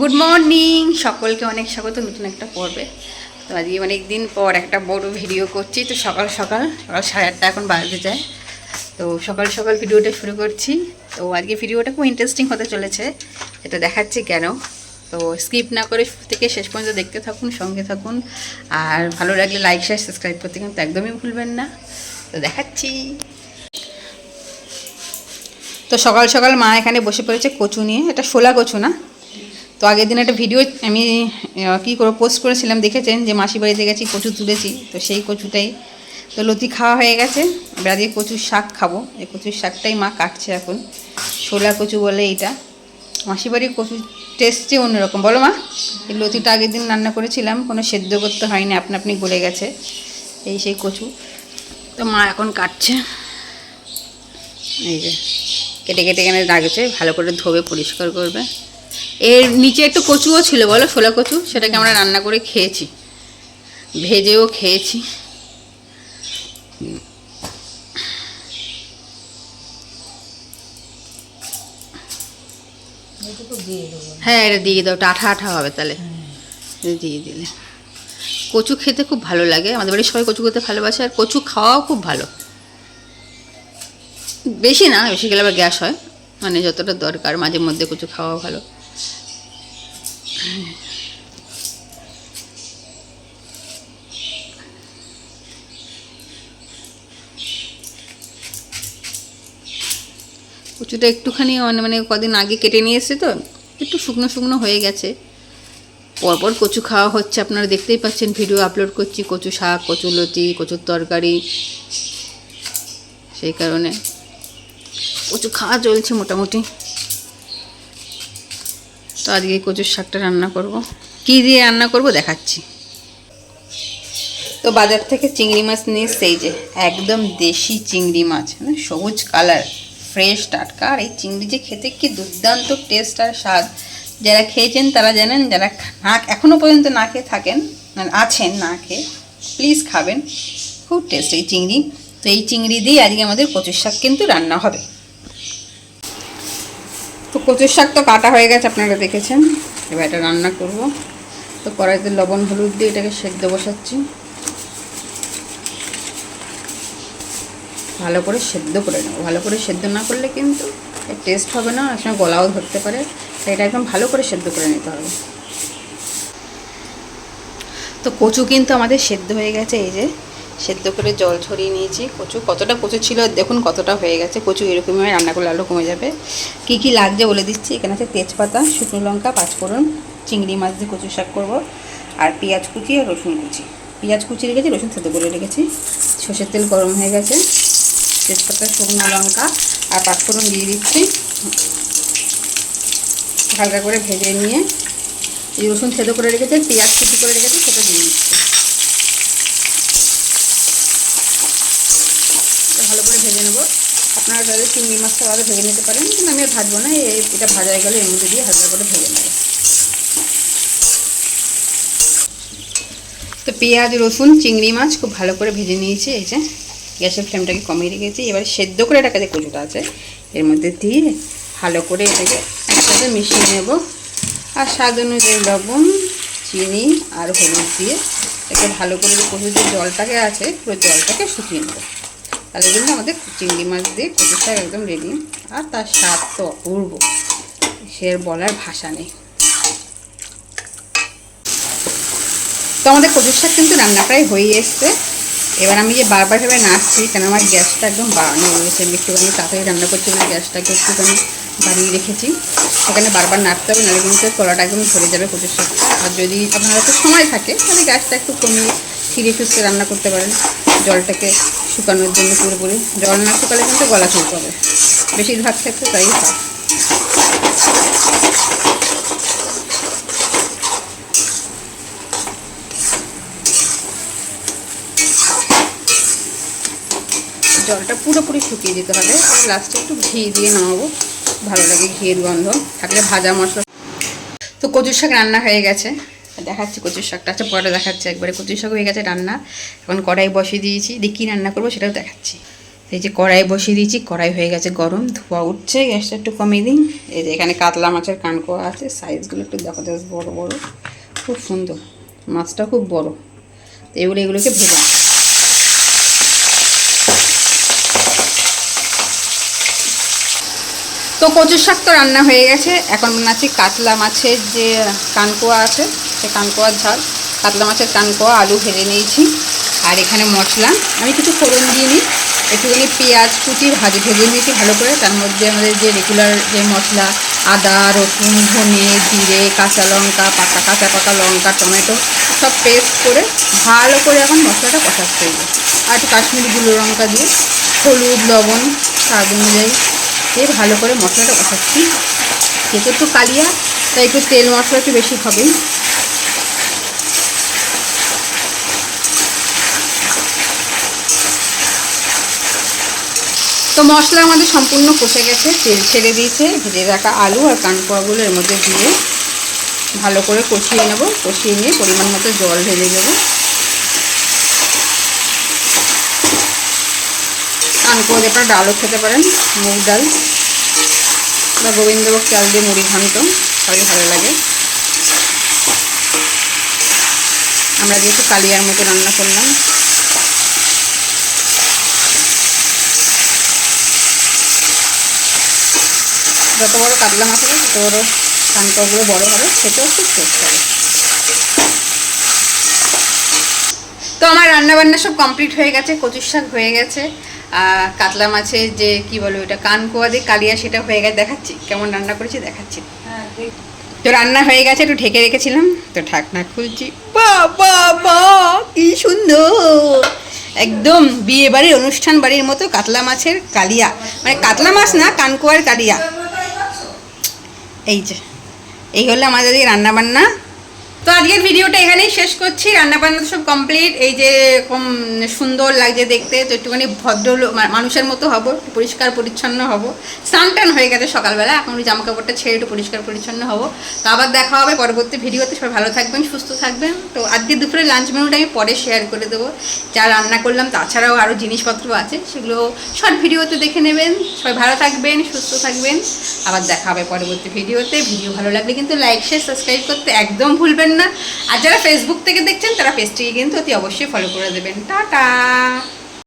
Good morning সকলকে অনেক স্বাগত, নতুন একটা পর্বে। তো আজকে অনেক দিন পর একটা বড় ভিডিও করছি। তো সকাল সকাল সকাল সাড়ে আটটা এখন বাজতে যায়। তো সকাল সকাল ভিডিওটা শুরু করছি। তো আজকে ভিডিওটা খুব ইন্টারেস্টিং হতে চলেছে। এটা দেখাচ্ছি কেন? তো স্কিপ না করে থেকে শেষ পর্যন্ত দেখতে থাকুন, সঙ্গে থাকুন। আর ভালো লাগলে লাইক শেয়ার সাবস্ক্রাইব করতে কিন্তু একদমই ভুলবেন না। তো দেখাচ্ছি। তো সকাল সকাল মা এখানে বসে পড়েছে কচু নিয়ে। এটা শোলা কচু না? তো আগের দিন একটা ভিডিও আমি কী করে পোস্ট করেছিলাম, দেখেছেন? যে মাসি বাড়িতে গেছি, কচু তুলেছি, তো সেই কচুটাই। তো লতি খাওয়া হয়ে গেছে, এবার আজকে কচুর শাক খাব। এই কচুর শাকটাই মা কাটছে এখন। শোলা কচু বলে এইটা। মাসি বাড়ির কচুর টেস্টই অন্যরকম। বলো মা, এই লতিটা আগের দিন রান্না করেছিলাম, কোনো সেদ্ধ করতে হয়নি, আপনা আপনি গলে গেছে, এই সেই কচু। তো মা এখন কাটছে। এই যে, কেটে কেটে এখানে রাখছে, ভালো করে ধোবে, পরিষ্কার করবে। এর নিচে একটু কচুও ছিল বলো ছোলা কচু? সেটাকে আমরা রান্না করে খেয়েছি। ভেজেও খেয়েছি। হ্যাঁ এটা দিয়ে দাও আঠা আঠা হবে তাহলে। দিয়ে দিলে। কচু খেতে খুব ভালো লাগে আমাদের বাড়ির সবাই কচু খেতে ভালোবাসে আর কচু খাওয়াও খুব ভালো। বেশি না বেশি গেলে আবার গ্যাস হয় মানে যতটা দরকার মাঝে মধ্যে কচু খাওয়া ভালো। কচুটা একটুখানি মানে মানে কদিন আগে কেটে নিয়ে এসেছে তো, একটু শুকনো শুকনো হয়ে গেছে। পরপর কচু খাওয়া হচ্ছে, আপনারা দেখতেই পাচ্ছেন ভিডিও আপলোড করছি, কচু শাক, কচু লতি, কচুর তরকারি। সেই কারণে কচু খাওয়া চলছে মোটামুটি। তো আজকে কচুর শাকটা রান্না করব। কী দিয়ে রান্না করব দেখাচ্ছি। তো বাজার থেকে চিংড়ি মাছ নিয়ে সেই যে একদম দেশি চিংড়ি মাছ মানে সবুজ কালার ফ্রেশ টাটকা। আর এই চিংড়ি যে খেতে কি দুর্দান্ত টেস্ট আর স্বাদ। যারা খেয়েছেন তারা জানেন, যারা না এখনও পর্যন্ত না খেয়ে থাকেন মানে আছেন না খেয়ে প্লিজ খাবেন। খুব টেস্ট এই চিংড়ি। তো এই চিংড়ি দিয়ে আজকে আমাদের কচুর শাক কিন্তু রান্না হবে। তো কচুর শাক তো কাটা হয়ে গেছে, আপনারা দেখেছেন। এবার এটা রান্না করব। তো কড়াইতে লবণ, হলুদ দিয়ে এটাকে সেদ্ধ বসাচ্ছি। ভালো করে সেদ্ধ করে নেব। ভালো করে সেদ্ধ না করলে কিন্তু টেস্ট হবে না অনেক সময় গলাও ধরতে পারে। তাই এটা একদম ভালো করে সেদ্ধ করে নিতে হবে। তো কচু কিন্তু আমাদের সেদ্ধ হয়ে গেছে, এই যে। সেদ্ধ করে জল ছড়িয়ে নিয়েছি। কচু, কতটা কচু ছিল দেখুন কতটা হয়ে গেছে। কচু এরকমই রান্না করলে আরও কমে যাবে। কী কী লাগছে বলে দিচ্ছি। এখানে আছে তেজপাতা, শুকনো লঙ্কা, পাঁচফোড়ন, চিংড়ি মাছ দিয়ে কচু শাক করব। আর পেঁয়াজ কুচি আর রসুন কুচি। পেঁয়াজ কুচি রেখেছি, রসুন সেদ্ধ করে রেখেছি। সর্ষের তেল গরম হয়ে গেছে। তেজপাতা, শুকনো লঙ্কা আর পাঁচফোড়ন দিয়ে দিচ্ছি। হালকা করে ভেজে নিয়ে রসুন সেদ্ধ করে রেখেছে, পেঁয়াজ কুচি করে রেখেছি, সেটা দিয়ে দিচ্ছি এটা ভালো করে ভেজে নেব আপনারা তাদের চিংড়ি মাছটা আলাদা ভেজে নিতে পারেন, কিন্তু আমি ভাজবো না এটা ভাজা গেলে এর মধ্যে দিয়ে হালকা করে ভেজে নেব। তো পেঁয়াজ, রসুন, চিংড়ি মাছ খুব ভালো করে ভেজে নিয়েছি, এই যে গ্যাসের ফ্লেমটাকে কমিয়ে রেখেছি। এবার সেদ্ধ করে এটাকে যে কচুটা আছে, এর মধ্যে দিয়ে ভালো করে এটাকে একসাথে মিশিয়ে নেব। আর স্বাদ অনুযায়ী লবণ, চিনি আর হলুদ দিয়ে একে ভালো করে কচুর যে জলটাকে আছে, পুরো জলটাকে শুকিয়ে নেব। তাহলে কিন্তু আমাদের চিংড়ি মাছ দিয়ে কচুর শাক একদম রেডি আর তার স্বাদ তো অপূর্ব। সে বলার ভাষা নেই। তো আমাদের কচুর শাক কিন্তু রান্না প্রায় হয়ে এসছে। এবার আমি যে বারবার ভেবে নাচছি কেন আমার গ্যাসটা একদম বাড়ানো রয়েছে আমি একটুখানি তাড়াতাড়ি রান্না করছি বলে গ্যাসটাকে একটুখানি বাড়িয়ে রেখেছি। সেখানে বারবার নাড়তে হবে, নাহলে কিন্তু কলাটা একদম ধরে যাবে কচুর শাকটা। আর যদি আপনার হাতে সময় থাকে, তাহলে গ্যাসটা একটু কমিয়ে ফিরে সুস্থে রান্না করতে পারেন। জলটাকে শুকানোর জন্য পুরোপুরি জল না শুকালে কিন্তু গলা চলতে হবে বেশিরভাগ ক্ষেত্রে তাই হয়। জলটা পুরোপুরি শুকিয়ে দিতে হবে। লাস্টে একটু ঘি দিয়ে নামাবো। ভালো লাগে ঘিয়ের গন্ধ। থাকলে ভাজা মশলা। তো কচুর শাক রান্না হয়ে গেছে। দেখাচ্ছি কচুর শাকটা। আচ্ছা পরে দেখাচ্ছি একবারে। কচুর শাক হয়ে গেছে রান্না। এখন কড়াই বসিয়ে দিয়েছি। দিয়ে কী রান্না করব সেটাও দেখাচ্ছি। এই যে কড়াই বসিয়ে দিয়েছি, কড়াই হয়ে গেছে গরম, ধোয়া উঠছে, গ্যাসটা একটু কমিয়ে দিন। এই যে এখানে কাতলা মাছের কানকোয়া আছে, সাইজগুলো একটু দেখো, জাস্ট বড় বড়। খুব সুন্দর। মাছটা খুব বড়। তো এগুলো, এগুলোকে ভেজা তো কচুর শাক তো রান্না হয়ে গেছে। এখন বানাচ্ছি কাতলা মাছের যে কানকোয়া আছে সে কানকোয়ার ঝাল কাতলা মাছের কানকোয়া, আলু ভেজে নিয়েছি। আর এখানে মশলা, আমি কিছু ফোড়ন দিয়ে নিই। একটুখানি পেঁয়াজ কুচি ভাজি ভেজে নিয়েছি ভালো করে। তার মধ্যে আমাদের যে রেগুলার যে মশলা, আদা, রসুন, ধনে, জিরে, কাঁচা লঙ্কা, পাতা, কাঁচা পাকা লঙ্কা, টমেটো, সব পেস্ট করে ভালো করে এখন মশলাটা কষাতে হবে। আর একটু কাশ্মীরি গুঁড়ো লঙ্কা দিয়ে, হলুদ, লবণ, স্বাদ অনুযায়ী দিয়ে ভালো করে মশলাটা কষাচ্ছি। যেহেতু একটু কালিয়া, তাই একটু তেল মশলা একটু বেশি হবে তো মশলা আমাদের সম্পূর্ণ কষে গেছে, তেল ছেড়ে দিয়েছে, ভেজে রাখা আলু আর কানকোয়াগুলো এর মধ্যে দিয়ে ভালো করে কষিয়ে নেব, কষিয়ে নিয়ে পরিমাণ মতো জল ঢেলে দেবো। কানকোয়া দিয়ে আপনারা ডালও খেতে পারেন, মুগ ডাল বা গোবিন্দভোগ চাল দিয়ে মুড়ি ঘন্ট সবই ভালো লাগে। আমরা যেহেতু কালিয়ার মতো রান্না করলাম যত বড় কাতলা মাছ হবে তত বড় কানকগুলো বড় হবে খেতেও খুব টেস্ট হবে তো আমার রান্না বান্না সব কমপ্লিট হয়ে গেছে কচুর শাক হয়ে গেছে আর কাতলা মাছের যে কি বলো ওটা কানকোয়া দিয়ে কালিয়া সেটা হয়ে গেছে দেখাচ্ছি কেমন রান্না করেছি দেখাচ্ছি। তো রান্না হয়ে গেছে একটু ঢেকে রেখেছিলাম তো ঢাকনা খুলছি বাবা বা কি সুন্দর! একদম বিয়ে বাড়ির অনুষ্ঠান বাড়ির মতো কাতলা মাছের কালিয়া মানে কাতলা মাছ না কানকোয়ার কালিয়া। এই যে এই হলো আমাদের রান্না বান্না তো আজকের ভিডিওটা এখানেই শেষ করছি। রান্না বান্না তো সব কমপ্লিট এই যে এরকম সুন্দর লাগছে দেখতে, তো একটুখানি ভদ্র মানুষের মতো হব পরিষ্কার পরিচ্ছন্ন হব। স্নান টান হয়ে গেছে সকালবেলা, এখন জামা কাপড়টা ছেড়ে একটু পরিষ্কার পরিচ্ছন্ন হব। তো আবার দেখা হবে পরবর্তী ভিডিওতে। সবাই ভালো থাকবেন, সুস্থ থাকবেন। তো আজকে দুপুরে লাঞ্চ মেনুটা আমি পরে শেয়ার করে দেবো। যা রান্না করলাম, তাছাড়াও আরও জিনিসপত্র আছে, সেগুলো শর্ট ভিডিওতে দেখে নেবেন। সবাই ভালো থাকবেন, সুস্থ থাকবেন। আবার দেখা হবে পরবর্তী ভিডিওতে। ভিডিও ভালো লাগলে কিন্তু লাইক শেয়ার সাবস্ক্রাইব করতে একদম ভুলবেন না। আর যারা ফেসবুক থেকে দেখছেন, তারা পেজটিকে কিন্তু অতি অবশ্যই ফলো করে দেবেন। টাটা!